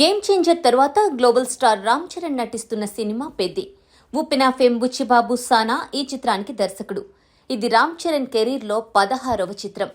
Game changer తర్వాత global star Ram Charan నటిస్తున్న cinema Peddi. Uppena fame Buchibabu Sana ఈ చిత్రానికి దర్శకుడు. ఇది రామ్ చరణ్ కెరీర్లో పదహారవ చిత్రం.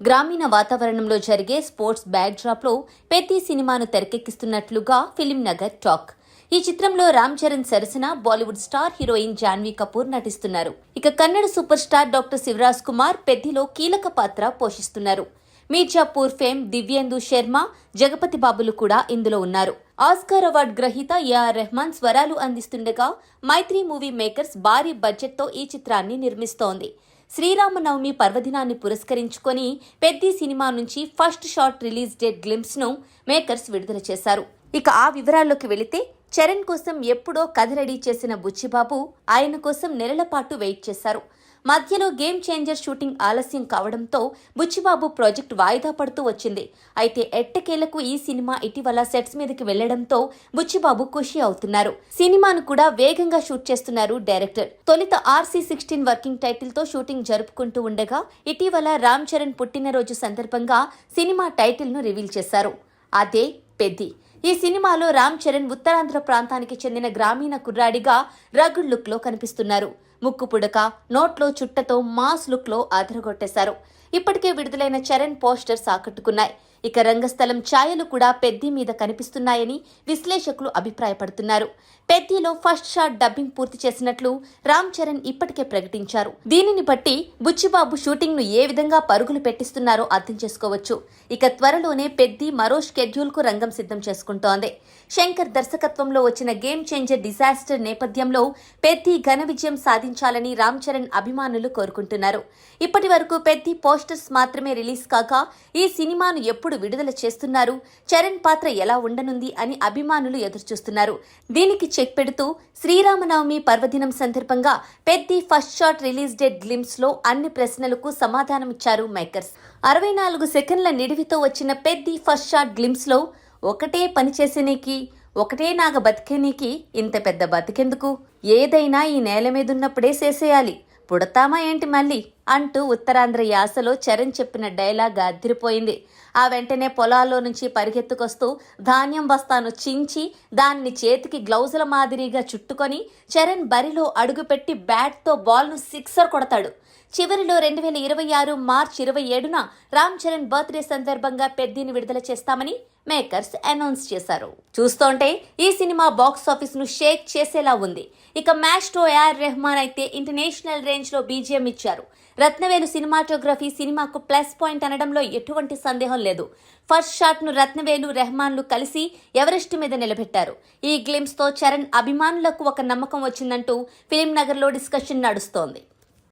గ్రామీణ వాతావరణంలో జరిగే స్పోర్ట్స్ బ్యాక్డ్రాప్లో పెద్ది సినిమాను తెరకెక్కిస్తున్నట్లుగా ఫిలిం నగర్ టాక్. ఈ చిత్రంలో రామ్ చరణ్ సరసన బాలీవుడ్ స్టార్ హీరోయిన్ జాన్వీ కపూర్ నటిస్తున్నారు. ఇక Kannada super star doctor Shivaraj Kumar పెద్దిలో కీలక పాత్ర పోషిస్తున్నారు. మీర్జాపూర్ ఫేమ్ దివ్యేందు శర్మ జగపతి బాబులు కూడా ఇందులో ఉన్నారు. ఆస్కార్ అవార్డు గ్రహీత ఏఆర్ రెహమాన్ స్వరాలు అందిస్తుండగా మైత్రి మూవీ మేకర్స్ భారీ బడ్జెట్తో ఈ చిత్రాన్ని నిర్మిస్తోంది. శ్రీరామనవమి పర్వదినాన్ని పురస్కరించుకొని పెద్ది సినిమా నుంచి ఫస్ట్ షార్ట్ రిలీజ్ డేట్ గ్లిమ్స్ను మేకర్స్ విడుదల చేశారు. ఇక ఆ వివరాల్లోకి వెళితే చరణ్ కోసం ఎప్పుడో కథ రెడీ చేసిన బుచ్చిబాబు ఆయన కోసం నెలల పాటు వెయిట్ చేశారు. మధ్యలో గేమ్ చేంజర్ షూటింగ్ ఆలస్యం కావడంతో బుచ్చిబాబు ప్రాజెక్ట్ వాయిదా పడుతూ వచ్చింది. అయితే ఎట్టకేలకు ఈ సినిమా ఇటీవల సెట్స్ మీదకి వెళ్ళడంతో బుచ్చిబాబు ఖుషి అవుతున్నారు. సినిమాను కూడా వేగంగా షూట్ చేస్తున్నారు డైరెక్టర్. తొలుత ఆర్సీ సిక్స్టీన్ వర్కింగ్ టైటిల్తో షూటింగ్ జరుపుకుంటూ ఉండగా ఇటీవల రామ్ చరణ్ పుట్టినరోజు సందర్భంగా సినిమా టైటిల్ను రివీల్ చేశారు. అదే పెద్ది. ఈ సినిమాలో రామ్ చరణ్ ఉత్తరాంధ్ర ప్రాంతానికి చెందిన గ్రామీణ కుర్రాడిగా రగుడ్ లుక్లో కనిపిస్తున్నారు. ముక్కు పుడక నోట్లో చుట్టతో మాస్ లుక్లో అదరగొట్టేశారు. ఇప్పటికే విడుదలైన చరణ్ పోస్టర్స్ ఆకట్టుకున్నాయి. ఇక రంగస్థలం ఛాయలు కూడా పెద్ది మీద కనిపిస్తున్నాయని విశ్లేషకులు అభిప్రాయపడుతున్నారు. పెద్దిలో ఫస్ట్ షాట్ డబ్బింగ్ పూర్తి చేసినట్లు రామ్ చరణ్ ఇప్పటికే ప్రకటించారు. దీనిని బట్టి బుచ్చిబాబు షూటింగ్ను ఏ విధంగా పరుగులు పెట్టిస్తున్నారో అర్థం చేసుకోవచ్చు. ఇక త్వరలోనే పెద్ది మరో షెడ్యూల్కు రంగం సిద్ధం చేసుకుంటోంది. శంకర్ దర్శకత్వంలో వచ్చిన గేమ్ చేంజర్ డిజాస్టర్ నేపథ్యంలో పెద్ది ఘన విజయం సాధించాలని రామ్ చరణ్ అభిమానులు కోరుకుంటున్నారు. ఇప్పటి వరకు పెద్ది పోస్టర్స్ మాత్రమే రిలీజ్ కాక ఈ సినిమాను ఎప్పుడు విడుదల చేస్తున్నారు. చరణ్ పాత్ర ఎలా ఉండనుంది అని అభిమానులు ఎదురుచూస్తున్నారు. దీనికి చెక్ పెడుతూ శ్రీరామనవమి పర్వదినం సందర్భంగా Peddi first shot release date గ్లిమ్స్లో అన్ని ప్రశ్నలకు సమాధానమిచ్చారు మేకర్స్. అరవై నాలుగు సెకండ్ల నిడివితో వచ్చిన పెద్ది ఫస్ట్ షాట్ గ్లిమ్స్లో ఒకటే పని చేసేనీకి ఒకటే నాగ బతికేనీకి ఇంత పెద్ద బతికెందుకు? ఏదైనా ఈ నేల మీదున్నప్పుడే చేసేయాలి. పుడతామా ఏంటి మళ్ళీ? అంటూ ఉత్తరాంధ్ర యాసలో చరణ్ చెప్పిన డైలాగ్ అదిరిపోయింది. ఆ వెంటనే పొలాల్లో నుంచి పరిగెత్తుకొస్తూ ధాన్యం బస్తాను చించి దాన్ని చేతికి గ్లౌజుల మాదిరిగా చుట్టుకొని చరణ్ బరిలో అడుగుపెట్టి బ్యాట్తో బాల్ను సిక్సర్ కొడతాడు. చివరిలో రెండు వేల ఇరవై ఆరు మార్చి ఇరవై ఏడున రామ్ చరణ్ బర్త్డే సందర్భంగా పెద్దిని విడుదల చేస్తామని మేకర్స్ అనౌన్స్ చేశారు. చూస్తోంటే ఈ సినిమా బాక్స్ ఆఫీస్ను షేక్ చేసేలా ఉంది. ఇక మ్యాస్ట్రో ఏఆర్ రెహమాన్ అయితే ఇంటర్నేషనల్ రేంజ్లో బీజిఎం ఇచ్చారు. రత్నవేలు సినిమాటోగ్రఫీ సినిమాకు ప్లస్ పాయింట్ అనడంలో ఎటువంటి సందేహం లేదు. ఫస్ట్ షాట్ను రత్నవేలు రెహమాన్లు కలిసి ఎవరెస్ట్ మీద నిలబెట్టారు. ఈ గ్లిమ్స్తో చరణ్ అభిమానులకు ఒక నమ్మకం వచ్చిందంటూ ఫిలిం నగర్లో డిస్కషన్ నడుస్తోంది.